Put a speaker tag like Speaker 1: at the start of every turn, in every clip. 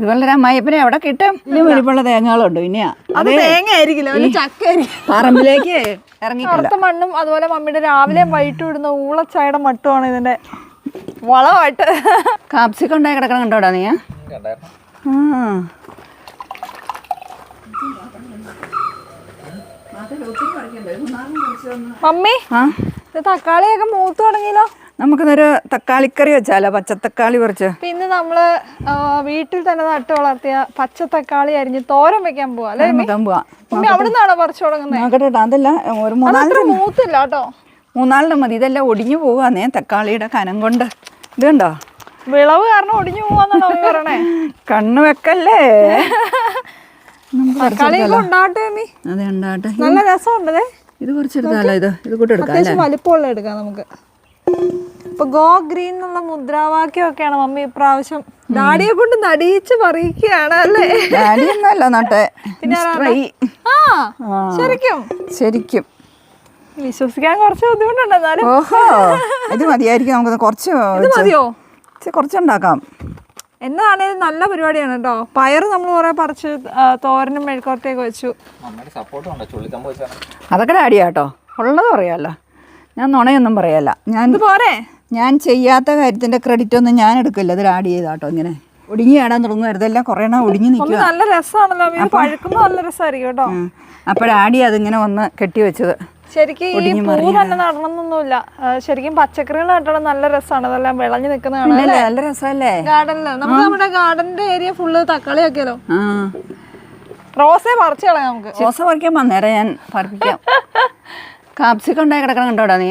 Speaker 1: ഇതുപോലെ അമ്മായിപ്പനെ അവിടെ കിട്ടും. ഇതിന് വലിപ്പമുള്ള തേങ്ങകളുണ്ട് പിന്നെ
Speaker 2: അത് തേങ്ങ ആയിരിക്കില്ല ചക്ക
Speaker 1: പറമ്പിലേക്ക് ഇറങ്ങിക്കില്ല.
Speaker 2: കറുത്ത മണ്ണും അതുപോലെ മമ്മിയുടെ രാവിലെ വൈകിട്ടും ഇടുന്ന ഊളച്ചായയുടെ മട്ടുമാണ് ഇതിന്റെ വളമായിട്ട്.
Speaker 1: കാപ്സിക്കം ഉണ്ടായി കിടക്കണം കണ്ടോടാ നീ
Speaker 2: മമ്മി തക്കാളിയൊക്കെ മൂത്ത് തുടങ്ങിയല്ലോ.
Speaker 1: നമുക്കിന്നൊരു തക്കാളിക്കറി വെച്ചാലോ? പച്ചത്തക്കാളി കുറച്ച്.
Speaker 2: പിന്നെ നമ്മൾ വീട്ടിൽ തന്നെ നട്ട് വളർത്തിയ പച്ച തക്കാളി അരിഞ്ഞ് തോരൻ വെക്കാൻ പോവാ അല്ലേ മമ്മി?
Speaker 1: വെക്കാൻ പോവാം.
Speaker 2: മമ്മി അവിടെ നിന്നാണോ പറിച്ചു തുടങ്ങുന്നത്
Speaker 1: അതല്ല ഒരു മൂന്നാൽ
Speaker 2: അത്ര മൂത്തില്ല കേട്ടോ.
Speaker 1: മൂന്നാലിന് മതി. ഇതെല്ലാം ഒടിഞ്ഞു പോവാന്നേ തക്കാളിയുടെ കനം കൊണ്ട്. ഇത് കണ്ടോ?
Speaker 2: വിളവ് കാരണം ഒടിഞ്ഞു പോവാന്നാണോ പറയണേ?
Speaker 1: കണ്ണ് വെക്കല്ലേ?
Speaker 2: നല്ല രസമുണ്ടല്ലേ?
Speaker 1: ഇത് കുറച്ചെടുത്താലോ ഇത്? ഇത് കൂട്ടി എടുക്കാം
Speaker 2: വലിപ്പമുള്ള എടുക്കാം നമുക്ക്. ഇപ്പൊ ഗോ ഗ്രീൻ എന്നുള്ള മുദ്രാവാക്യമൊക്കെയാണ് മമ്മി ഇപ്രാവശ്യം ഡാഡിയെ കൊണ്ട് നടിയിച്ച് പറയിക്കുകയാണ് അല്ലേ?
Speaker 1: നട്ടെ.
Speaker 2: ആ ശരിക്കും.
Speaker 1: ശരിക്കും.
Speaker 2: വിശ്വസിക്കാൻ കുറച്ച് ബുദ്ധിമുട്ടുണ്ട് എന്നാലും.
Speaker 1: ഓഹോ ഇത് മതിയായിരിക്കും നമുക്ക് കുറച്ച്
Speaker 2: ഇത് മതിയോ?
Speaker 1: കുറച്ചുണ്ടാക്കാം.
Speaker 2: എന്നതാണേലും നല്ല പരിപാടിയാണ് കേട്ടോ. പയറ് നമ്മൾ കുറെ പറിച്ച് തോരനും മെഴുക്കോട്ടയൊക്കെ വെച്ചു.
Speaker 3: അമ്മയുടെ സപ്പോർട്ട് ഉണ്ടോ? ചുള്ളിക്കമ്പ് വെച്ചാൽ
Speaker 1: അതൊക്കെ ഡാഡിയാ കേട്ടോ. ഉള്ളത് പറയാമല്ലോ ഞാൻ നുണയൊന്നും പറയല്ല. ഞാൻ
Speaker 2: പോരെ.
Speaker 1: ഞാൻ ചെയ്യാത്ത കാര്യത്തിന്റെ ക്രെഡിറ്റ് ഒന്നും ഞാൻ എടുക്കില്ല. ഇതിൽ ആഡ് ചെയ്താട്ടോ ഇങ്ങനെ. ഒടിഞ്ഞു ആടാൻ തുടങ്ങുമായിരുന്നു എല്ലാം കുറേ എണ്ണം
Speaker 2: മമ്മി
Speaker 1: നിൽക്കുക
Speaker 2: നല്ല രസമാണല്ലോ ഇത് പഴുക്കുമ്പോൾ നല്ല രസമായിരിക്കും കേട്ടോ.
Speaker 1: അപ്പോൾ ഡാഡി അതിങ്ങനെ ഒന്ന് കെട്ടി വെച്ചത്.
Speaker 2: ശരിക്കും ഈ പൂ തന്നെ നടണമെന്നൊന്നുമില്ല ശരിക്കും പച്ചക്കറികൾ നട്ടണം നല്ല രസമാണ് അതെല്ലാം വിളഞ്ഞു നിൽക്കുന്നതാണ്
Speaker 1: നല്ല രസമല്ലേ?
Speaker 2: ഗാർഡനിൽ. നമുക്ക് നമ്മുടെ ഗാർഡന്റെ ഏരിയ ഫുള്ള് തക്കാളി ആക്കിയാലോ റോസേ പറിച്ചു കളയാം നമുക്ക്.
Speaker 1: റോസ പറിക്കാൻ വന്നേരം ഞാൻ പറപ്പിക്കാം. കാപ്സിക്കം ഉണ്ടായി കിടക്കണം കണ്ടോടാ നീ?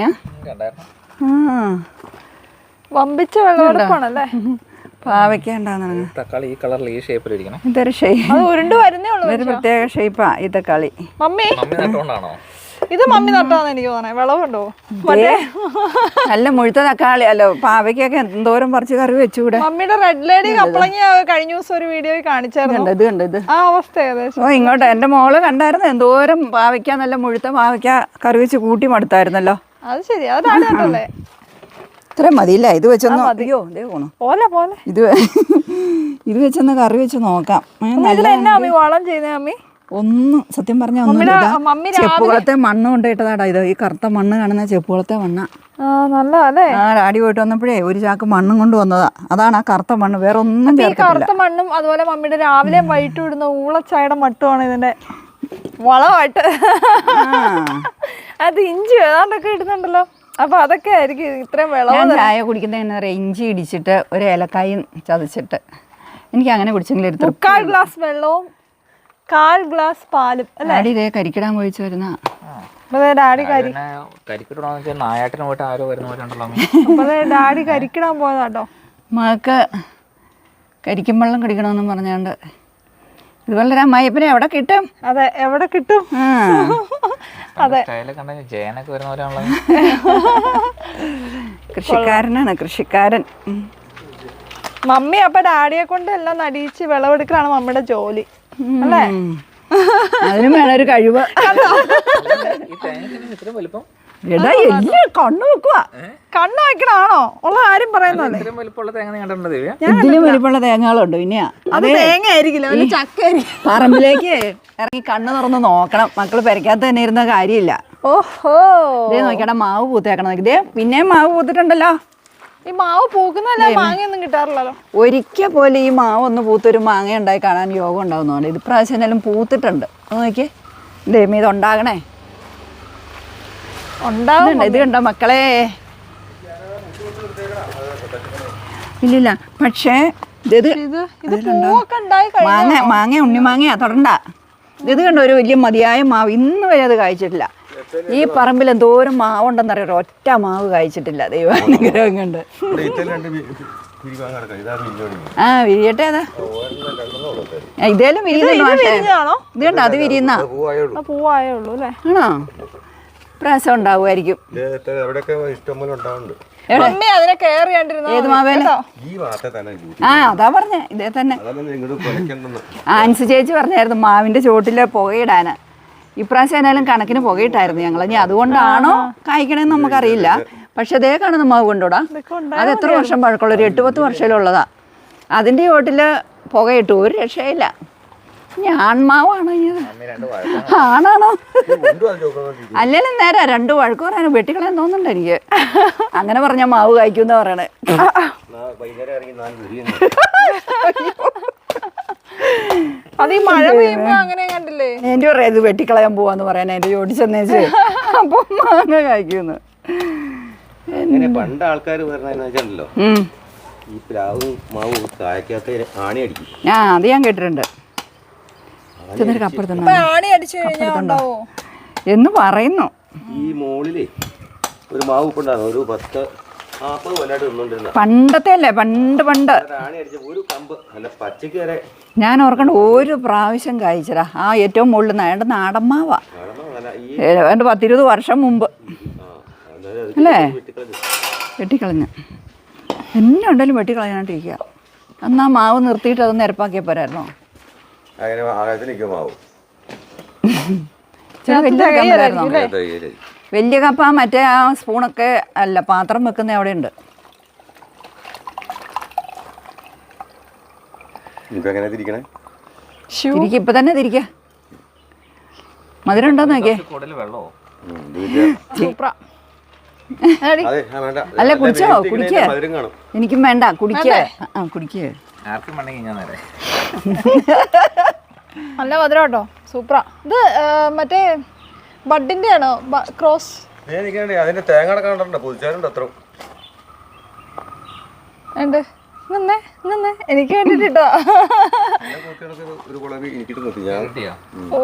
Speaker 1: ആ
Speaker 2: വമ്പിച്ച വെള്ളമെടുപ്പാണല്ലേ?
Speaker 1: പാവയ്ക്കണ്ടാന്ന്
Speaker 3: തക്കാളി ഈ കളറിൽ ഈ ഷേപ്പിൽ ഇരിക്കണം.
Speaker 1: ഇതൊരു ഷേപ്പ്
Speaker 2: അത് ഉരുണ്ട് വരുന്നേ ഉള്ളൂ
Speaker 1: ഇതൊരു പ്രത്യേക ഷേപ്പാ ഈ തക്കാളി.
Speaker 2: മമ്മി.
Speaker 3: മമ്മി നട്ടുകൊണ്ടാണോ
Speaker 2: ഇത് മമ്മി നട്ടാന്ന് എനിക്ക് തോന്നണേ വിളവുണ്ടോ?
Speaker 1: നല്ല മുഴുത്ത തക്കാളി. അല്ലോ പാവയ്ക്കൊക്കെ എന്തോരം പറിച്ച് കറി വെച്ചുകൂടെ
Speaker 2: മമ്മിയുടെ റെഡ് ലേഡി കപ്പളങ്ങ കഴിഞ്ഞ ദിവസം ഒരു വീഡിയോ കാണിച്ചായിരുന്നു.
Speaker 1: ഇത് കണ്ടോ ഇത്.
Speaker 2: ആ അവസ്ഥ ഏകദേശം.
Speaker 1: ഓ ഇങ്ങോട്ട് എന്റെ മോൾ കണ്ടായിരുന്നു. എന്തോരം പാവയ്ക്ക നല്ല മുഴുത്ത പാവയ്ക്ക കറി വെച്ച് കൂട്ടി മടുത്തായിരുന്നല്ലോ.
Speaker 2: അത് ശരി അതാണല്ലേ
Speaker 1: ഇത്രയും മതിയില്ല. ഇത് വെച്ചൊന്ന് അയ്യോ ഇതേ പോണു.
Speaker 2: പോലെ പോലെ.
Speaker 1: ഇത് ഇത് വെച്ചൊന്ന് കറി വെച്ച് നോക്കാം.
Speaker 2: വളം ചെയ്യുന്നേ മമ്മി
Speaker 1: ഒന്നും സത്യം പറഞ്ഞ
Speaker 2: മമ്മിയുടെ
Speaker 1: ഒന്നും
Speaker 2: രാവിലെ
Speaker 1: ചെപ്പുകളത്തെ മണ്ണ് കൊണ്ടിട്ടതാടാ ഇത്. ഈ കറുത്ത മണ്ണ് കാണുന്ന ചെപ്പുകളത്തെ മണ്ണ.
Speaker 2: ആ നല്ല അല്ലേ
Speaker 1: ആ ഡാഡി പോയിട്ട് വന്നപ്പോഴേ ഒരു ചാക്ക് മണ്ണും കൊണ്ട് വന്നതാ അതാണ് ആ കറുത്ത മണ്ണ്. വേറെ ഒന്നും
Speaker 2: കറുത്ത മണ്ണും അതുപോലെ മമ്മിയുടെ രാവിലെയും വൈകിട്ടും ഇടുന്ന ഊളച്ചായയുടെ മട്ടുമാണ് ഇതിന്റെ വളമായിട്ട്. അത് ഇഞ്ചി ഏതാണ്ടൊക്കെ ഇടുന്നുണ്ടല്ലോ. അപ്പൊ അതൊക്കെ ആയിരിക്കും ഇത്രയും
Speaker 1: വെള്ളം ചായ കുടിക്കുന്നത് പറയുക ഇഞ്ചി ഇടിച്ചിട്ട് ഒരു ഏലക്കായും ചതച്ചിട്ട്. എനിക്ക് അങ്ങനെ കുടിച്ചെങ്കിലും
Speaker 2: മുക്കാൽ ഗ്ലാസ് വെള്ളവും കാൽ ഗ്ലാസ് പാലും അല്ലേ?
Speaker 1: ഡാഡി ഇതേ കരിക്കിടാൻ കഴിച്ചു വരുന്ന.
Speaker 2: ഡാഡി കരി
Speaker 3: പിന്നെ കരിക്കിട്ടാന്ന് വെച്ചാൽ നായാട്ടിന് പോയിട്ട് ആരോ വരുന്ന പോലെ ഉണ്ടല്ലോ
Speaker 2: അപ്പൊ ദേ ഡാഡി കരിക്കിടാൻ പോയതാട്ടോ.
Speaker 1: മകൾക്ക് കരിക്കും വെള്ളം കുടിക്കണമെന്നും പറഞ്ഞാണ്ട്. ഇതുപോലെ ഒരു അമ്മായിപ്പനെ എവിടെ കിട്ടും?
Speaker 2: അതെ എവിടെ കിട്ടും?
Speaker 3: അതെ. ജയനൊക്കെ വരുന്ന പോലെയാണല്ലോ
Speaker 1: കൃഷിക്കാരനാണ് കൃഷിക്കാരൻ.
Speaker 2: മമ്മി അപ്പൊ ഡാഡിയെ കൊണ്ട് എല്ലാം നടിയിച്ച് വിളവെടുക്കലാണ് മമ്മിയുടെ ജോലി. അല്ലേ.
Speaker 1: അതിനും വേണം ഒരു കഴിവ്. എടാ എല്ലാം കണ്ണു വെക്കുക
Speaker 2: കണ്ണു വെക്കണാണോ ഉള്ള ആരും പറയുന്നല്ലേ
Speaker 1: ഇതിലും വലിപ്പമുള്ള തേങ്ങകളുണ്ട് പിന്നെയാ
Speaker 2: അത് തേങ്ങ ആയിരിക്കില്ല
Speaker 1: പറമ്പിലേക്ക് ഇറങ്ങി കണ്ണു തുറന്ന് നോക്കണം. മക്കൾ പെരക്കാത്ത തന്നെ ഇരുന്ന കാര്യമില്ല.
Speaker 2: ഓഹോ.
Speaker 1: ഇതേ നോക്കിയാടാ മാവ് പൂത്തേക്കണം ഇതേ പിന്നെയും മാവ് പൂത്തിട്ടുണ്ടല്ലോ.
Speaker 2: ഈ മാവ് പൂക്കുന്നല്ല മാങ്ങയൊന്നും കിട്ടാറില്ലല്ലോ.
Speaker 1: ഒരിക്കൽ പോലെ ഈ മാവ് ഒന്ന് പൂത്തൊരു മാങ്ങ ഉണ്ടായി കാണാൻ യോഗം ഉണ്ടാവുന്നതുകൊണ്ട് ഇത് പ്രാവശ്യം എന്തായാലും പൂത്തിട്ടുണ്ട്. നോക്കിയേ. ദൈവം ഇത് ഉണ്ടാകണേ
Speaker 2: ഉണ്ടാവും
Speaker 1: ഇതുണ്ട്, ഇത് കണ്ടോ മക്കളെ. ഇല്ലില്ല പക്ഷേ ഇത്
Speaker 2: കഴിഞ്ഞു.
Speaker 1: മാങ്ങ ഉണ്ണി ഉണ്ണിമാങ്ങയാ തൊടണ്ട. ഇത് കണ്ടോ ഒരു വലിയ മതിയായ മാവ്. ഇന്ന് വരെ അത് കഴിച്ചിട്ടില്ല ഈ പറമ്പിൽ എന്തോരം മാവുണ്ടെന്നറിയാം? ഒറ്റ മാവ് കഴിച്ചിട്ടില്ല. ദൈവാനുഗ്രഹം കൊണ്ട്. ആ വിരിയട്ടെ അതാ. ഇതേലും വിരിയുന്നുണ്ടോ? ഇത് കണ്ടോ അത് വിരിയുന്ന.
Speaker 4: അത് പൂവായേ ഉള്ളൂ.
Speaker 2: അല്ലേ?
Speaker 1: ആണോ? പ്രാവശ്യം ഉണ്ടാവുമായിരിക്കും. ആ അതാ പറഞ്ഞേ. ഇതേ തന്നെ. ആൻസി ചേച്ചി പറഞ്ഞായിരുന്നു മാവിന്റെ ചോട്ടിലെ പുകയിടാന്. ഇപ്രാവശ്യം ആയാലും കണക്കിന് പുകയിട്ടായിരുന്നു ഞങ്ങൾ ഇനി അതുകൊണ്ടാണോ കായ്ക്കണേന്ന് നമുക്കറിയില്ല. പക്ഷെ അതേ കാണുന്ന മാവ് കൊണ്ടോടാ അത് എത്ര വർഷം പഴക്കമുള്ള ഒരു എട്ട് പത്ത് വർഷത്തിലുള്ളതാ. അതിന്റെ ചോട്ടിൽ പുകയിട്ടു. ഒരു രക്ഷയില്ല.
Speaker 3: വഴക്കം
Speaker 1: ആണാണോ? അല്ലെങ്കിലും നേരാ. രണ്ട് വഴക്ക് പറയാനും വെട്ടിക്കളയാൻ തോന്നുന്നുണ്ട് എനിക്ക്. അങ്ങനെ പറഞ്ഞ മാവ് കായ്ക്കും പറയണേ.
Speaker 4: വൈകുന്നേരം
Speaker 2: അത് ഈ മഴ പെയ്യുമ്പോ അങ്ങനെ കണ്ടില്ലേ?
Speaker 1: എന്റെ പറയാം ഇത് വെട്ടിക്കളയാൻ പോവാന്ന് പറയാൻ എന്റെ ജോഡി ചെന്നേച്ച്. അപ്പം മാങ്ങ കായ്ക്കുന്നു.
Speaker 4: അങ്ങനെ പണ്ട് ആൾക്കാർ വെച്ചാലോ ഈ പ്ലാവും മാവും കായ്ക്കാത്ത ആണി അടിക്കും.
Speaker 1: ആ അത് ഞാൻ കേട്ടിട്ടുണ്ട്. എന്ന് പറയുന്നു.
Speaker 4: ഈ മോളിലേ ഒരു മാവ് കൊണ്ടാണ് ഒരു പത്ത്
Speaker 1: പണ്ടത്തെ അല്ലേ പണ്ട് പണ്ട്. ഞാൻ ഓർക്കണ്ട ഒരു പ്രാവശ്യം കഴിച്ചടാ ആ ഏറ്റവും മുകളിൽ നിന്ന് അയാളുടെ നാടമ്മാവാ.
Speaker 4: ഈ
Speaker 1: ഏതാണ്ട് പത്തിരുപത് വർഷം മുമ്പ്. അല്ലേ?
Speaker 4: വെട്ടിക്കളഞ്ഞ.
Speaker 1: എന്നെ ഉണ്ടെങ്കിലും വെട്ടിക്കളയാണ്ടിരിക്കുക അന്ന് ആ മാവ് നിർത്തിയിട്ട് അത് നിരപ്പാക്കിയ പോരായിരുന്നോ?
Speaker 4: അങ്ങനെ ആകാശത്ത് നിൽക്കും മാവ്.
Speaker 1: വലിയ കപ്പ മറ്റേ ആ സ്പൂണൊക്കെ അല്ല പാത്രം വെക്കുന്ന അവിടെ ഉണ്ട് ഇപ്പൊ തന്നെ തിരിക്ക. മധുരം ഉണ്ടോ നോക്കിയേ. അല്ല, കുടിച്ചോ, കുടിക്കേ.
Speaker 4: മധുരം കാണും.
Speaker 1: എനിക്കും വേണ്ട കുടിക്കേ. ആ കുടിക്കേ.
Speaker 3: ആർക്കും വേണമെങ്കിൽ ഞാൻ നേരെ
Speaker 2: നല്ല മധുരം കേട്ടോ സൂപ്പറാ. ഇത് മറ്റേ ബഡിന്റെ ആണോ ക്രോസ്?
Speaker 4: അതിന്റെ തേങ്ങ
Speaker 2: ഉണ്ട് നിന്നേ നിന്നേ. എനിക്ക് വേണ്ടിട്ടോ ഓ.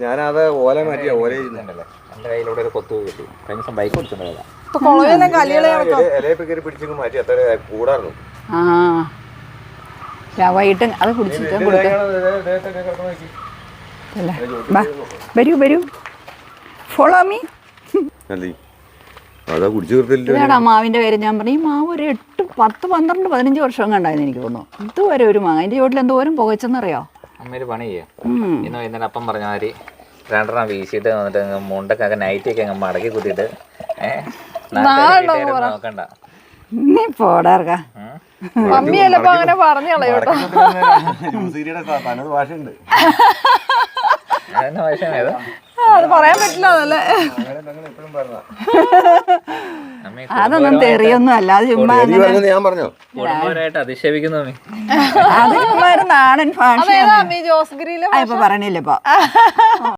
Speaker 4: ഞാനത് ഓല മാറ്റിയ ഓല
Speaker 3: ഇതുണ്ടല്ലേ എന്റെ കയ്യിലൂടെ ഒരു കൊത്തു കിട്ടി. കഴിഞ്ഞ ദിവസം ബൈക്ക് ഓടിച്ചിട്ടുണ്ടായതാ
Speaker 2: ഇപ്പൊ കുളവെല്ലാം കലികളെ
Speaker 4: ഇലയപ്പ് കയറി പിടിച്ചെങ്കിൽ മാറ്റി അത്ര കൂടായിരുന്നു
Speaker 1: ആ രാ, വൈകിട്ട് അത് കുടിച്ചിട്ട് കൊടുക്കും. അല്ല? ബാ വരൂ വരൂ. ഫോളോ മീ ഇതാടാ മാവിന്റെ കാര്യം ഞാൻ പറഞ്ഞു ഈ മാവ് ഒരു എട്ട് പത്ത് പന്ത്രണ്ട് പതിനഞ്ച് വർഷം കണ്ടായിരുന്നു എനിക്ക് തോന്നുന്നു. ഇതുവരെ ഒരു മാവ് അതിന്റെ ചോട്ടിൽ എന്തോരം പുകച്ചെന്നറിയോ
Speaker 3: അമ്മ ഒരു പണി ചെയ്യാം.
Speaker 1: ഉം.
Speaker 3: ഇന്ന് വൈകുന്നേരം അപ്പം പറഞ്ഞ മാതിരി രണ്ടെണ്ണം വീശിയിട്ട് വന്നിട്ട് അങ്ങ് മുണ്ടൊക്കെ നൈറ്റൊക്കെ അങ്ങ് മടക്കി കുത്തിയിട്ട് നോക്കണ്ട.
Speaker 1: നീ പോടാർക്കാ.
Speaker 2: മമ്മി ചിലപ്പോ അങ്ങനെ പറഞ്ഞു കളയോട്ടോ
Speaker 4: തനത് ഭാഷയുണ്ട്.
Speaker 2: അത് പറയാൻ പറ്റില്ല അതല്ലേ.
Speaker 1: അതൊന്നും തെറിയൊന്നും അല്ല അത് ചുമ്മാ
Speaker 3: അധിക്ഷേപിക്കുന്നു അമ്മി.
Speaker 1: അത് ചുമ്മാ ഒരു നാടൻ ഭാഷ? ഇപ്പൊ.